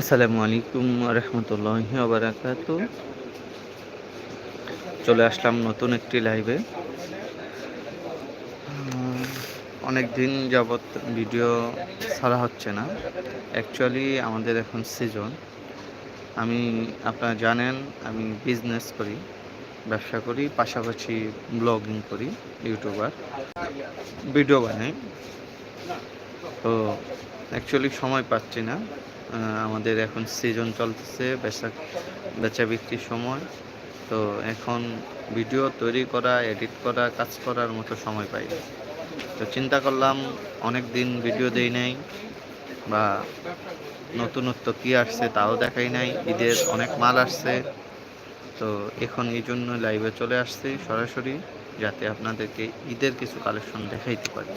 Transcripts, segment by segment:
আসসালামু আলাইকুম রহমতুল্লাহ বারাকাত চলে আসলাম নতুন একটি লাইভে। অনেক দিন যাবৎ ভিডিও ছাড়া হচ্ছে না। অ্যাকচুয়ালি আমাদের এখন সিজন আমি, আপনারা জানেন, আমি বিজনেস করি, ব্যবসা করি, পাশাপাশি ব্লগিং করি ইউটিউবার ভিডিও বানাই। তো অ্যাকচুয়ালি সময় পাচ্ছি না। আমাদের এখন সিজন চলতেছে, বেচা বেচা বিক্রির সময়। তো এখন ভিডিও তৈরি করা এডিট করা, কাজ করার মতো সময় পাই। তো চিন্তা করলাম, অনেক দিন ভিডিও দেই নাই বা নতুনত্ব কী আসছে তাও দেখাই নাই, ঈদের অনেক মাল আসছে। তো এখন এই জন্য লাইভে চলে আসছি, সরাসরি যাতে আপনাদেরকে ঈদের কিছু কালেকশন দেখাইতে পারি।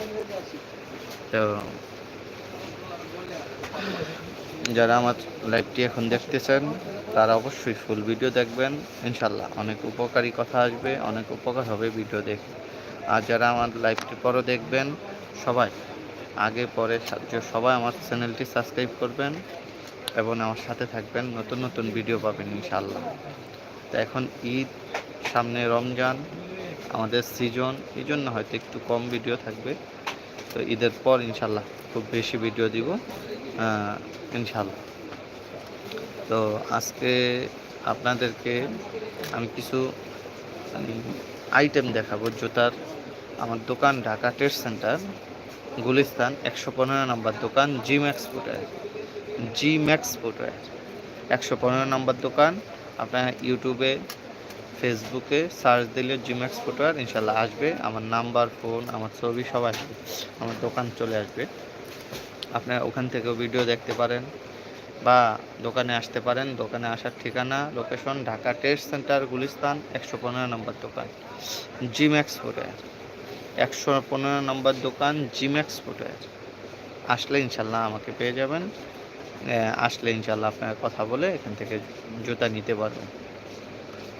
তো যারা আমার লাইভটি এখন দেখতেছেন, তারা অবশ্যই ফুল ভিডিও দেখবেন। ইনশাল্লাহ অনেক উপকারী কথা আসবে, অনেক উপকার হবে ভিডিও দেখে। আর যারা আমার লাইভটি পরও দেখবেন, সবাই আগে পরে সবাই আমার চ্যানেলটি সাবস্ক্রাইব করবেন এবং আমার সাথে থাকবেন, নতুন নতুন ভিডিও পাবেন ইনশাল্লাহ তো এখন ঈদ, সামনে রমজান, আমাদের সিজন এই জন্য হয়তো একটু কম ভিডিও থাকবে। তো ঈদের পর ইনশাল্লাহ খুব বেশি ভিডিও দিব। ইনশাল্লাহ তো আজকে আপনাদেরকে আমি কিছু আইটেম দেখাবো, জুতার আমার দোকান ঢাকা ট্রেড সেন্টার গুলিস্তান, একশো পনেরো নম্বর দোকান G max footwear G max footwear একশো পনেরো নম্বর দোকান। আপনার ইউটিউবে, ফেসবুকে সার্চ দিলে জিম্যাক্স ফুটওয়্যার ইনশাল্লাহ আসবে। আমার নাম্বার, ফোন, আমার ছবি সব আসবে। আমার দোকান চলে আসবে। আপনারা ওখান থেকেও ভিডিও দেখতে পারেন বা দোকানে আসতে পারেন। দোকানে আসার ঠিকানা location Dhaka test centre Gulistan, একশো পনেরো নম্বর দোকান জিম্যাক্স ফুটওয়্যার একশো পনেরো নম্বর দোকান জিম্যাক্স ফুটওয়্যার আসলে ইনশাল্লাহ আমাকে পেয়ে যাবেন। আসলে ইনশাল্লাহ আপনারা কথা বলে এখান থেকে জুতা নিতে পারবেন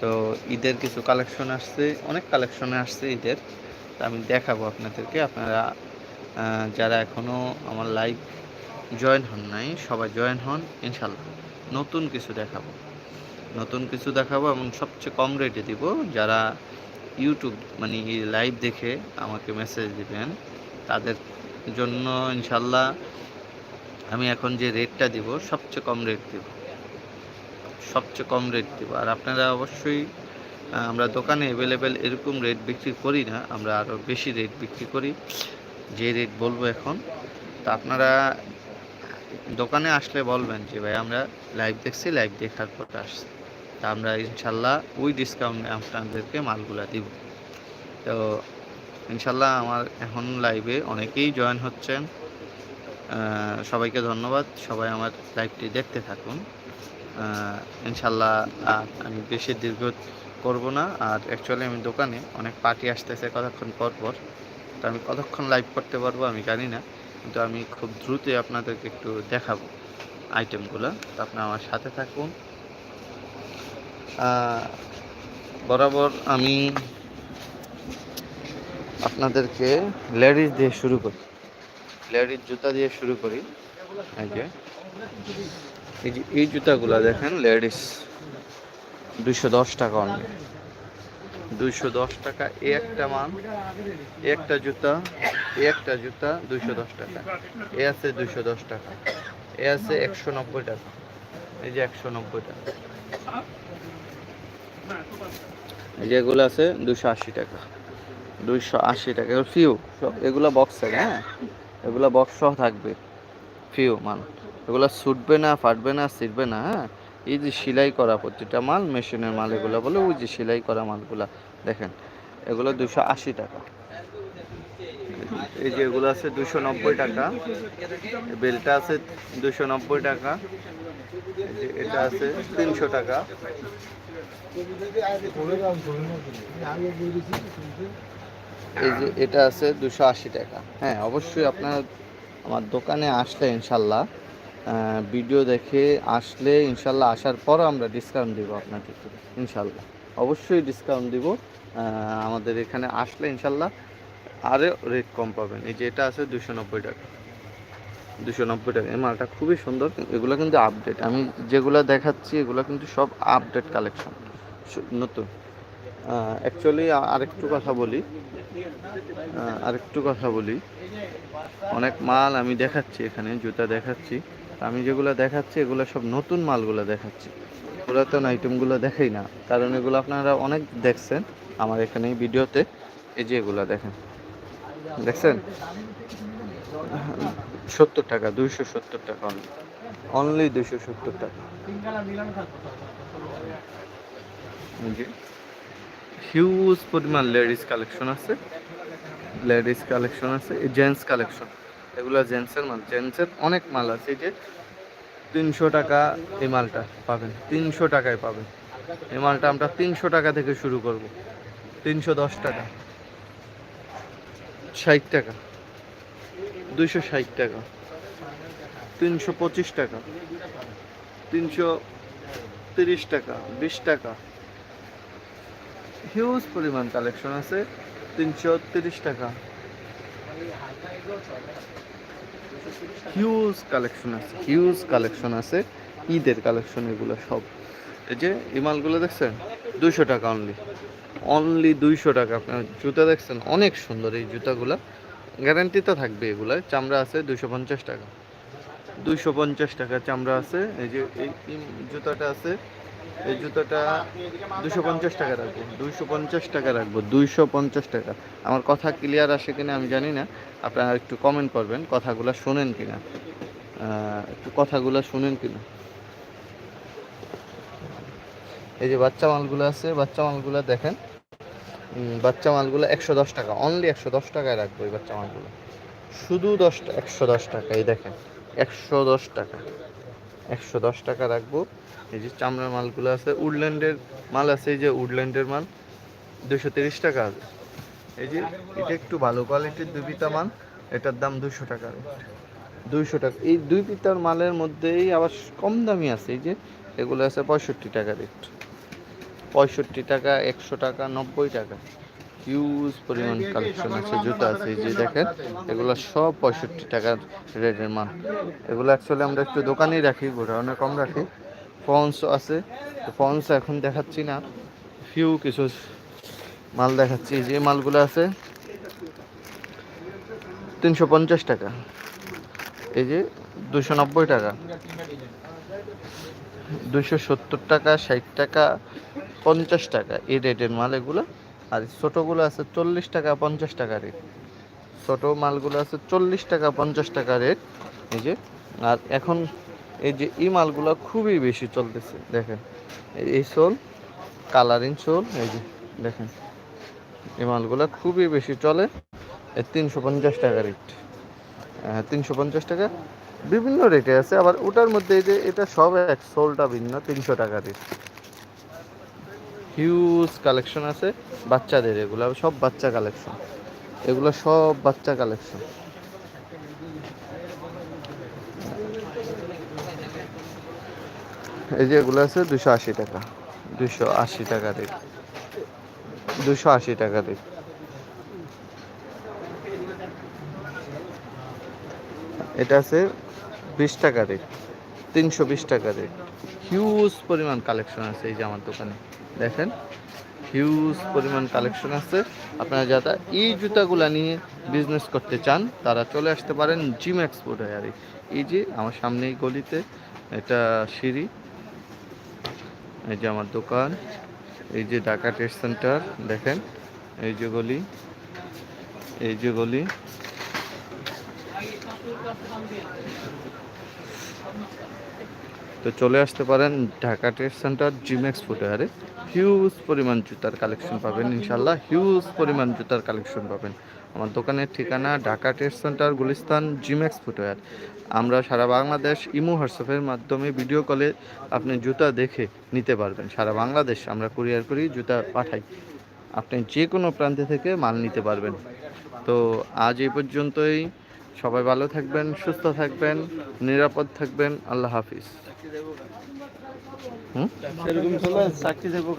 তো ঈদের কিছু কালেকশন আসছে, অনেক কালেকশনে আসছে ঈদের। তা আমি দেখাবো আপনাদেরকে, আপনারা যারা এখনও আমার লাইভ জয়েন হন নাই, সবাই জয়েন হন ইনশাল্লাহ নতুন কিছু দেখাবো। নতুন কিছু দেখাবো এবং সবচেয়ে কম রেটে দিব যারা ইউটিউব মানে লাইভ দেখে আমাকে মেসেজ দিবেন, তাদের জন্য ইনশাল্লাহ আমি এখন যে রেটটা দিব, সবচেয়ে কম রেট দিব। সবচেয়ে কম রেট দেবো। আর আপনারা অবশ্যই আমরা দোকানে অ্যাভেলেবেল এরকম রেট বিক্রি করি না, আমরা আরও বেশি রেট বিক্রি করি। যে রেট বলব এখন, তা আপনারা দোকানে আসলে বলবেন যে, ভাই, আমরা লাইভ দেখছি লাইভ দেখার পর আসছি। তা আমরা ইনশাল্লাহ ওই ডিসকাউন্টে আপনাদেরকে মালগুলা দিব। তো ইনশাল্লাহ আমার এখন লাইভে অনেকেই জয়েন হচ্ছেন। সবাইকে ধন্যবাদ। সবাই আমার লাইভটি দেখতে থাকুন। ইনশাল্লাহ আমি বেশি দীর্ঘ করব না। আর অ্যাকচুয়ালি আমি দোকানে অনেক পার্টি আসতেছে কতক্ষণ পর পর। তো আমি কতক্ষণ লাইভ করতে পারব আমি জানি না, কিন্তু আমি খুব দ্রুতই আপনাদেরকে একটু দেখাবো আইটেমগুলো তো আপনি আমার সাথে থাকুন। বরাবর আমি আপনাদেরকে লেডিস দিয়ে শুরু করি। লেডিস জুতা দিয়ে শুরু করি। এই যে, এই জুতাগুলো দেখেন, লেডিস। দুইশো দশ টাকা অনলি দুইশো দশ টাকা। এই একটা মান একটা জুতা একটা জুতা, দুইশো দশ টাকা। এ আছে দুইশো দশ টাকা। এ আছে একশো নব্বই টাকা। এই যে একশো নব্বই টাকা। এই যে আছে দুশো আশি টাকা। দুইশো আশি টাকা। ফিউ। এগুলো বক্সের হ্যাঁ? এগুলো বক্স সহ থাকবে। ফিউ মাল এগুলো ছুটবে না, ফাটবে না, ছিটবে না হ্যাঁ? এই যে সেলাই করা প্রতিটা মাল, মেশিনের মাল এগুলো বলে, ওই যে সেলাই করা মালগুলা, দেখেন, এগুলো দুশো আশি টাকা। এই যে এগুলো আছে দুশো নব্বই টাকা, বেলটা আছে দুশো নব্বই টাকা এটা আছে তিনশো টাকা। এই যে এটা আছে দুশো আশি টাকা। হ্যাঁ অবশ্যই আপনার আমার দোকানে আসলে ইনশাল্লাহ। ভিডিও দেখে আসলে ইনশাল্লাহ আসার পরও আমরা ডিসকাউন্ট দিব আপনাদেরকে ইনশাল্লাহ। অবশ্যই ডিসকাউন্ট দিব। আমাদের এখানে আসলে ইনশাল্লাহ আরও রেট কম পাবেন। এই যে এটা আছে দুশো নব্বই টাকা। দুশো নব্বই টাকা। এই মালটা খুবই সুন্দর। এগুলো কিন্তু আপডেট আমি যেগুলো দেখাচ্ছি, এগুলো কিন্তু সব আপডেট কালেকশন নতুন। অ্যাকচুয়ালি আরেকটু কথা বলি। আরেকটু কথা বলি। অনেক মাল আমি দেখাচ্ছি এখানে, জুতা দেখাচ্ছি। আমি যেগুলো দেখাচ্ছি, এগুলো সব নতুন মালগুলো দেখাচ্ছি। পুরাতন আইটেমগুলো দেখাই না, কারণ এগুলো আপনারা অনেক দেখছেন আমার এখানে ভিডিওতে। এই যে এগুলো দেখেন, দেখছেন? সত্তর টাকা, দুইশো সত্তর টাকা অনলি অনলি দুইশো সত্তর টাকা। হিউজ পরিমাণ লেডিস কালেকশন আছে। লেডিস কালেকশন আছে জেন্টস কালেকশন এগুলো জেন্টসের মাল। জেন্টসের অনেক মাল আছে, এই যে তিনশো টাকা এই মালটা পাবেন, তিনশো টাকায় পাবেন। এই মালটা আমরা তিনশো টাকা থেকে শুরু করব, তিনশো দশ টাকা। ষাট টাকা, দুইশো ষাট টাকা, তিনশো পঁচিশ টাকা, তিনশো তিরিশ টাকা, বিশ টাকা। হিউজ পরিমাণ কালেকশন আছে, তিনশো তিরিশ টাকা। হিউজ কালেকশন আছে হিউজ কালেকশন আছে। ঈদের কালেকশন এগুলো সব। এই যে এই মালগুলো দেখছেন? দুইশো টাকা অনলি অনলি দুইশো টাকা। আপনার জুতা দেখছেন? অনেক সুন্দর এই জুতাগুলো। গ্যারান্টি তো থাকবে এগুলো চামড়া আছে দুইশো পঞ্চাশ টাকা। দুইশো পঞ্চাশ টাকা চামড়া আছে। এই যে এই জুতাটা আছে এই জুতাটা দুশো পঞ্চাশ টাকা রাখব। দুইশো পঞ্চাশ টাকা রাখব দুইশো পঞ্চাশ টাকা। আমার কথা ক্লিয়ার আসে কিনা আমি জানি না। আপনারা একটু কমেন্ট করবেন, কথাগুলো শোনেন কিনা। একটু কথাগুলো শুনেন কিনা। এই যে বাচ্চা মালগুলো আছে, বাচ্চা মালগুলো দেখেন। বাচ্চা মালগুলো একশো দশ টাকা অনলি একশো দশ টাকায় রাখব এই বাচ্চা মালগুলো। শুধু দশ, একশো দশ টাকা, এই দেখেন, একশো দশ টাকা। একশো দশ টাকা রাখব। এই যে চামড়ার মালগুলো আছে, উডল্যান্ডের মাল আছে, এই যে উডল্যান্ডের মাল দুশো তিরিশ টাকা আছে এই যে এটা একটু ভালো কোয়ালিটির দুই পিতা মাল, এটার দাম দুশো টাকা দুইশো টাকা, এই দুই পিতার মালের মধ্যেই আবার কম দামি আছে, এই যে এগুলো আছে পঁয়ষট্টি টাকা রেট। পঁয়ষট্টি টাকা, একশো টাকা, নব্বই টাকা। হিউজ পরিমাণ কালেকশন আছে, জুতা আছে যে দেখেন, এগুলো সব পঁয়ষট্টি টাকার রেটের মাল। এগুলো অ্যাকচুয়ালি আমরা একটু দোকানেই রাখি, গোডাউনে কম রাখি। ফন্স আছে, তো ফন্স এখন দেখাচ্ছি না। ফিউ কিছু মাল দেখাচ্ছি যে মালগুলো আছে, তিনশো পঞ্চাশ টাকা। এই যে দুশো নব্বই টাকা। দুশো সত্তর টাকা, ষাট টাকা, পঞ্চাশ টাকা, এই রেটের মাল এগুলো। আর ছোটোগুলো আছে চল্লিশ টাকা, পঞ্চাশ টাকা রেট ছোটো মালগুলো আছে চল্লিশ টাকা, পঞ্চাশ টাকা রেট এই যে, আর এখন এই যে এই মালগুলো খুবই বেশি চলতেছে, দেখেন। এই- সোল কালারিং সোল, এই যে, দেখেন। এই মালগুলো খুবই বেশি চলে তিনশো পঞ্চাশ টাকা রেট তিনশো পঞ্চাশ টাকা। বিভিন্ন রেটে আছে, আবার ওটার মধ্যে এই যে, এটা সব এক, সোলটা ভিন্ন, তিনশো টাকা রেট হিউজ কালেকশন আছে, বাচ্চাদের এগুলো, সব বাচ্চা কালেকশন এগুলো সব বাচ্চা কালেকশন এই যে এগুলো আছে, দুশো আশি টাকা। দুশো আশি টাকা রেট দুশো আশি টাকা রেট এটা আছে বিশ টাকা রেট তিনশো বিশ টাকা রেট হিউজ পরিমাণ কালেকশন আছে এই যে আমার দোকানে। দেখেন হিউজ পরিমাণ কালেকশন আছে। আপনারা যারা এই জুতাগুলা নিয়ে বিজনেস করতে চান, তারা চলে আসতে পারেন জিম এক্সপোর্ট আর এই যে আমার সামনেই গলিতে এটা সিঁড়ি, এই যে আমার দোকান, এই যে ঢাকা টেস্ট সেন্টার দেখেন, এই যে গলি, এই যে গলি। তো চলে আসতে পারেন ঢাকা ট্রেড সেন্টার জিমেক্স ফুটওয়ারে হিউজ পরিমাণ জুতার কালেকশন পাবেন ইনশাল্লাহ হিউজ পরিমাণ জুতার কালেকশন পাবেন। আমার দোকানের ঠিকানা ঢাকা ট্রেড সেন্টার গুলিস্তান জিমেক্স ফুটওয়ার আমরা সারা বাংলাদেশ ইমো হোয়াটসঅ্যাপের মাধ্যমে ভিডিও কলে আপনি জুতা দেখে নিতে পারবেন। সারা বাংলাদেশ আমরা কুরিয়ার করি, জুতা পাঠাই। আপনি যে কোনো প্রান্তে থেকে মাল নিতে পারবেন। তো আজ এই পর্যন্তই। সবাই ভালো থাকবেন সুস্থ থাকবেন নিরাপদ থাকবেন। আল্লাহ হাফিজ। হুম? চাকরি দেবো